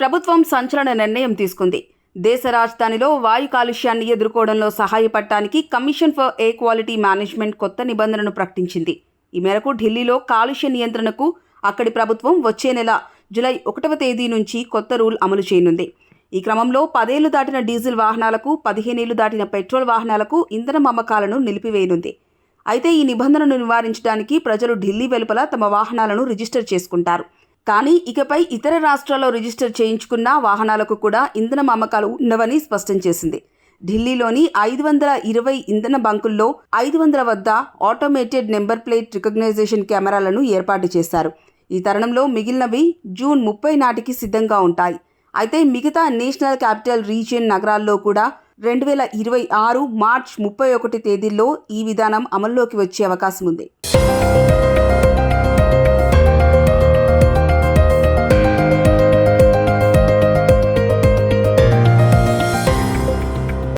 ప్రభుత్వం సంచలన నిర్ణయం తీసుకుంది. దేశ రాజధానిలో వాయు కాలుష్యాన్ని ఎదుర్కోవడంలో సహాయపడటానికి commission for air quality management కొత్త నిబంధనను ప్రకటించింది. ఈ మేరకు ఢిల్లీలో కాలుష్య నియంత్రణకు అక్కడి ప్రభుత్వం వచ్చే నెల జులై ఒకటవ తేదీ నుంచి కొత్త రూల్ అమలు చేయనుంది. ఈ క్రమంలో పదేళ్ళు దాటిన డీజిల్ వాహనాలకు పదిహేనేళ్ళు దాటిన పెట్రోల్ వాహనాలకు ఇంధనం అమ్మకాలను నిలిపివేయనుంది. అయితే ఈ నిబంధనను నివారించడానికి ప్రజలు ఢిల్లీ వెలుపల తమ వాహనాలను రిజిస్టర్ చేసుకుంటారు. కానీ ఇకపై ఇతర రాష్ట్రాల్లో రిజిస్టర్ చేయించుకున్న వాహనాలకు కూడా ఇంధనం అమ్మకాలు ఉండవని స్పష్టం చేసింది. ఢిల్లీలోని ఐదు వందల ఇరవై ఇంధన బంకుల్లో ఐదు వందల వద్ద ఆటోమేటెడ్ నెంబర్ ప్లేట్ రికగ్నైజేషన్ కెమెరాలను ఏర్పాటు చేశారు. ఈ తరుణంలో మిగిలినవి జూన్ ముప్పై నాటికి సిద్ధంగా ఉంటాయి. అయితే మిగతా నేషనల్ క్యాపిటల్ రీజియన్ నగరాల్లో కూడా రెండు వేల ఇరవై ఆరు మార్చ్ ముప్పై ఒకటి తేదీల్లో ఈ విధానం అమల్లోకి వచ్చే అవకాశం ఉంది.